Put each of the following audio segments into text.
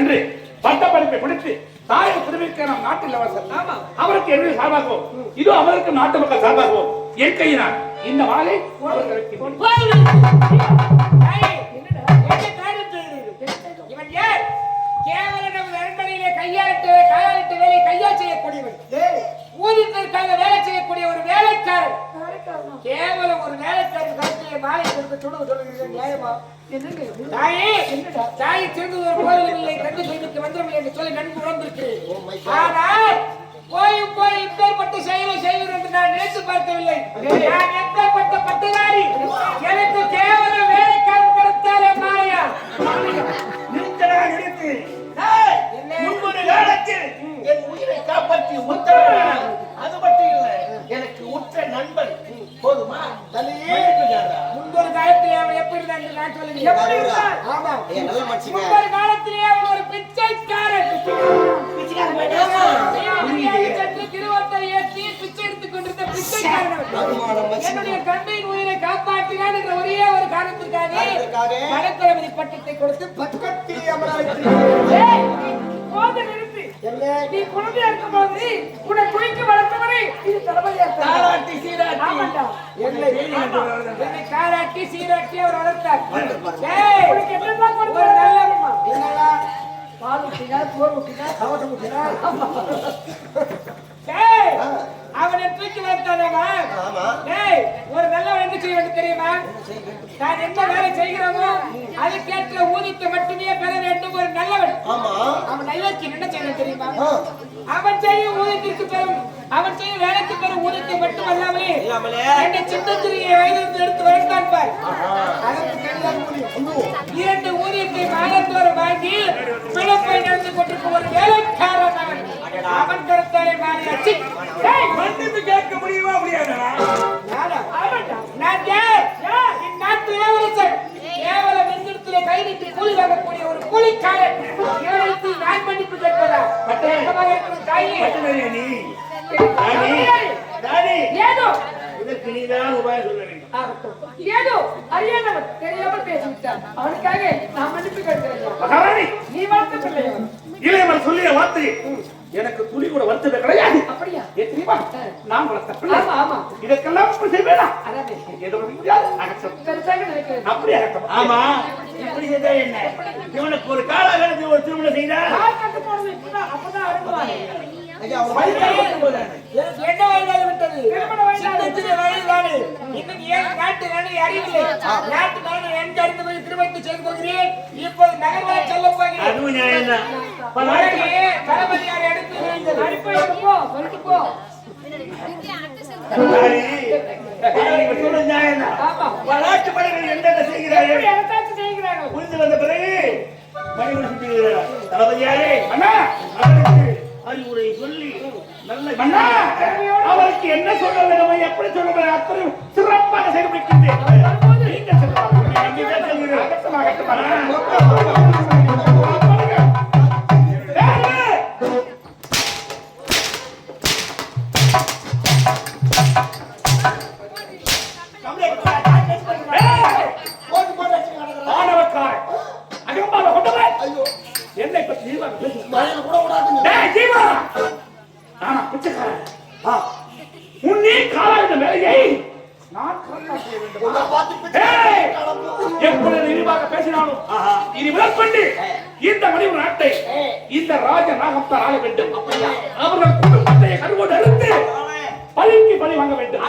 சென்று பட்டப்படிப்பை முடித்து தாயை திரும்பிக்க நம் நாட்டில் அவசர் ஆமா. அவருக்கு என்ன சார்பாகவும் இதோ அவருக்கு நாட்டு மக்கள் சார்பாகவும் என் கையினால் இந்த மாலை வைக்கின்றேன். இவன் யார் கேவல நமது அரண்மனையிலே கையாளிட்டு கையாளிட்டு வேலை கையால் செய்யக்கூடியவன்? ஊதியத்திற்காக வேலை செய்யக்கூடிய ஒரு வேலைக்காரன். கேவலம் ஒரு வேலைக்காரன் கருத்திலே மாலை கொடுத்து சுடு சொல்லுகிறேன் நியாயமா? தாயே தாயை! சேர்ந்து ஒரு கோயில் இல்லை கண்டு செய்திக்கு மந்திரம் என்று சொல்லி நன்கு உணர்ந்திருக்கிறேன் ஆனால் போயும் போய் இப்பேற்பட்ட செயலை செய்வது என்று நான் நினைத்து பார்க்கவில்லை. நான் எப்பேற்பட்ட என்னுடைய தந்தையின் உயிரை காப்பாற்றினான் என்ற ஒரே ஒரு காரணத்திற்காக? மனத்தளபதி பட்டத்தை கொடுத்து பக்கத்தில் அமர போது நிறுத்து. நீ குழந்தையா இருக்கும்போது உன்னை குளிக்க வளர்த்தவரை இது தளபதியா சீராட்டி காராட்டி சீராட்டி அவர் வளர்த்தார் உனக்கு ஒரு கொடுத்தாரு? நல்ல என்னெல்லாம் பால் ஊட்டினார், சோறு ஊட்டினார், கவசம் ஊட்டினார். ஆமா. ஏய் ஒரு நல்லவன் என்ன செய்ய வேண்டும் தெரியுமா நான் என்ன வேலை செய்கிறோமோ அதுக்கேற்ற ஊதியத்தை மட்டுமே பெற வேண்டும் ஒரு நல்லவன். ஆமா. அவன் நல்லவனுக்கு என்ன செய்யணும் தெரியுமா. அவன் செய்யும் ஊதியத்திற்கு பெறும். அவன் செய்யும் வேலைக்கு பெறும் ஊதியத்தை மட்டும் அல்லாமலே என்னை சின்னத்திரியை வயதிலிருந்து எடுத்து வளர்த்தான் பார். இரண்டு ஊதியத்தை மாதந்தோறும் வாங்கி பிழைப்பை நடந்து கொண்டிருக்கும் ஒரு வேலைக்காரன் அவன். அவன் கருத்தாலே மாறியாச்சு தெரியாமல் பேசிவிட்டான் அவனுக்காக நான் மன்னிப்பு கேட்கிறேன் நீ வளர்த்த பிள்ளை அவன். இளையவர் சொல்லிய வார்த்தை எனக்கு துளி கூட வருத்தமே கிடையாது அப்படியா தெரியுமா நான் வளர்த்த பிள்ளை ஆமா ஆமா இதற்கெல்லாம் பெருசாக நினைக்கிறேன் அப்படி ஆமா இப்படி செய்தா என்ன இவனுக்கு ஒரு காலகட்டத்தில் ஒரு திருமணம் செய்தா அப்பதான் என்ன வயதாகி விட்டது? திருமண வயதாகி இன்னும் ஏன் நாட்டு நலனை அறியவில்லை. நாட்டு நலனை எங்க அறிந்து போய் திருமணத்தை செய்து கொள்கிறேன். இப்போது நகர்வரை செல்லப் போகிறேன். அதுவும் நியாயம்தான். பல உடனே தளபதியாரை அனுப்பி போ சொல்லிட்டு போ. படைகள் என்னென்ன செய்கிறார்கள்? புரிந்து வந்த பிறகு மணிகள் சுட்டுகிறார். தளபதியாரே அண்ணா! அவனுக்கு அறிவுரை சொல்லி நல்ல அண்ணா! அவருக்கு என்ன சொல்ல வேண்டுமோ? எப்படி சொல்ல வேண்டும் அத்தனை எப்பொழுது இழிவாக பேசினாலும் இனி இந்த மணிவு நாட்டை இந்த ராஜ நாகத்தான் ஆள வேண்டும் அவர்கள் குடும்பத்தை கருவோடு அறுத்து பழிக்கு பழி வாங்க வேண்டும்.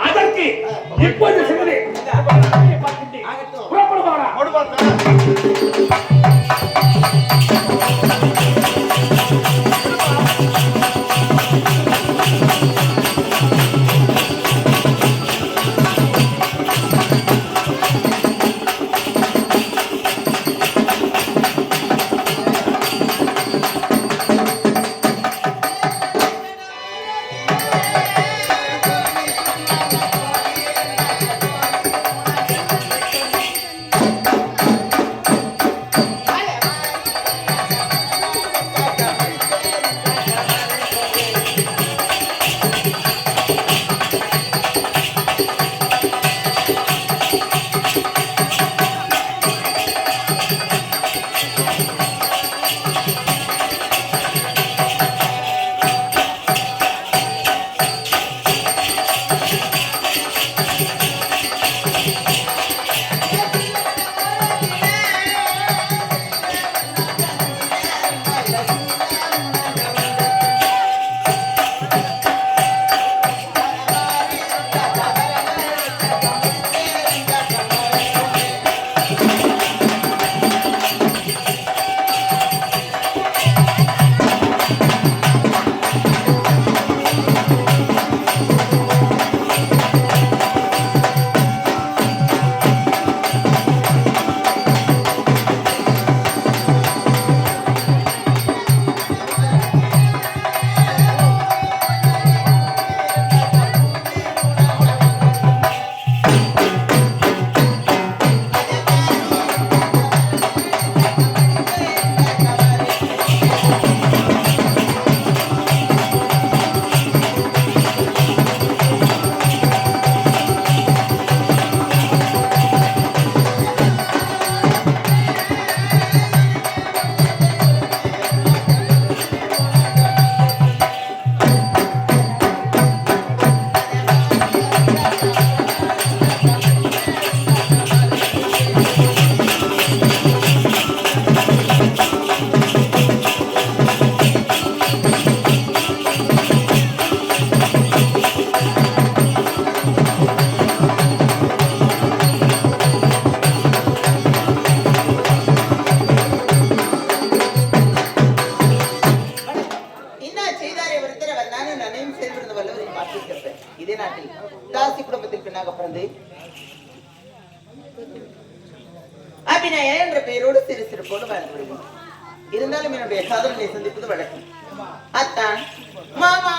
அதற்கு இப்போது சென்று புறப்படுவாரா? கொண்டு சிறு சிறப்போடு இருந்தாலும் என்னுடைய காதலனை சந்திப்பது வழக்கம். அத்தான் மாமா!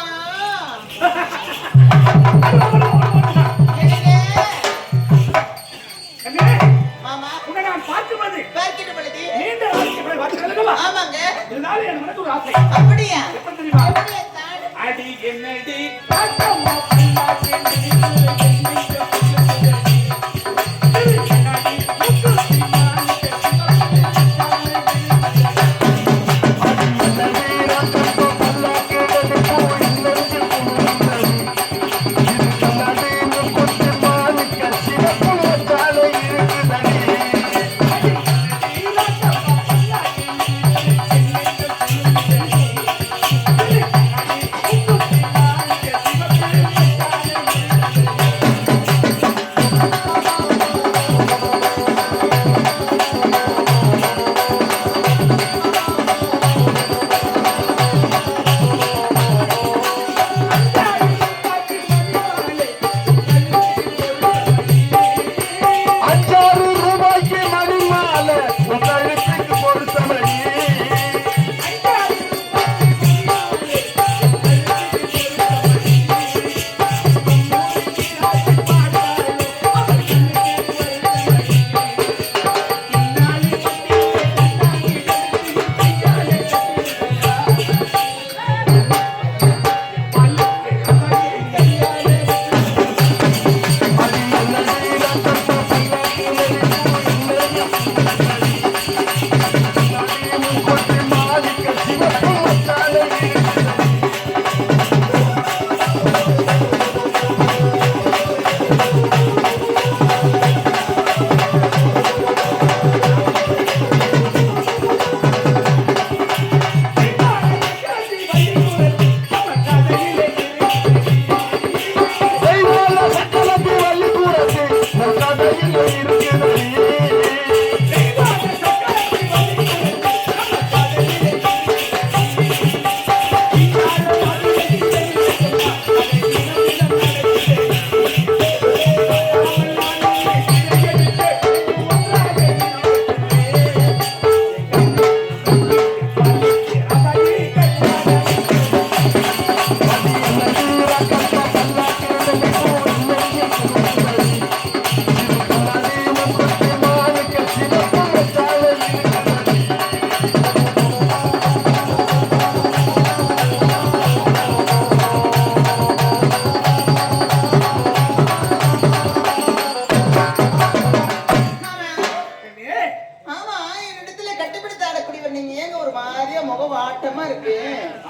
வாட்டமா இருக்கு.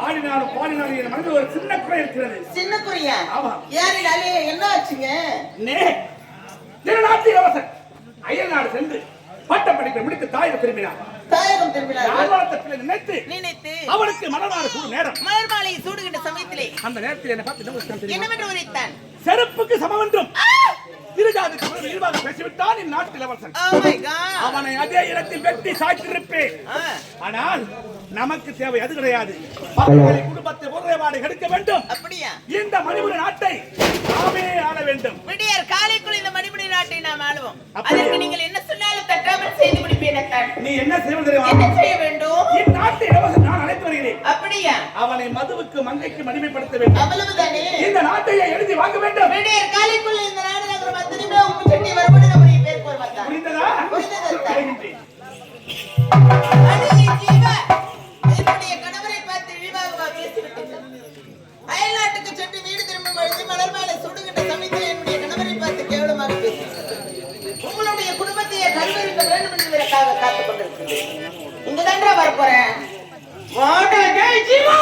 ஆடினாலும் பாடினாலும் என் மனதில் ஒரு சின்ன குறை இருக்கிறது. சின்ன குறியா? ஆமா. ஏறினாலே என்ன ஆச்சுங்க? நே. திருநாட்டு இளவரசன். அயல் நாடு சென்று பட்ட படிப்பை முடித்து தாயிடம் திரும்பினார். தாயகம் திரும்பினார். நினைத்து நினைத்து அவனுக்கு மனநாடு சூடு நேரம். மலர் மாலையை சூடுகின்ற சமயத்திலே அந்த நேரத்தில் என்ன பார்த்து? என்னவென்று உரைத்தான்? செருப்புக்கு சமவென்றும் திருஜாதி தமிழ் இழிவாக பேசிவிட்டான் இந்நாட்டு இளவரசன். Oh. அவனை அதே இடத்தில் வெட்டி சாய்த்திருப்பேன். ஆனால் நமக்கு தேவை அது கிடையாது. குடும்பத்தை உதயவாடை எடுக்க வேண்டும். அப்படியா? இந்த மணிபுர நாட்டை நாமே ஆள வேண்டும். விடியற் காலைக்குள் இந்த மணிமணி நாட்டை நாம் ஆளுவோம்? அதற்கு நீங்கள் என்ன சொன்னாலும் தட்டாமல் செய்து முடிப்பேன். நீ என்ன செய்வது என்ன செய்ய வேண்டும்? இந்நாட்டு இளவரசன் நான் அழைத்து வருகிறேன். அப்படியா? அவனை மதுவுக்கு மங்கைக்கு மடிமைப்படுத்த வேண்டும். அவ்வளவுதானே? இந்த நாட்டையே எழுதி வாங்க வேண்டும். விடியற் காலைக்குள் இந்த நாடு நகரம் அத்தனையுமே உப்பு சட்டி வரும்படி நம்முடைய பேர் புரிந்ததா? புரிந்தது. வருகின்றேன். காத்து காத்துக் கொண்டிருக்கின்றேன் இங்க தாண்டா வரப்போறேன். வாடா, ஜீவா!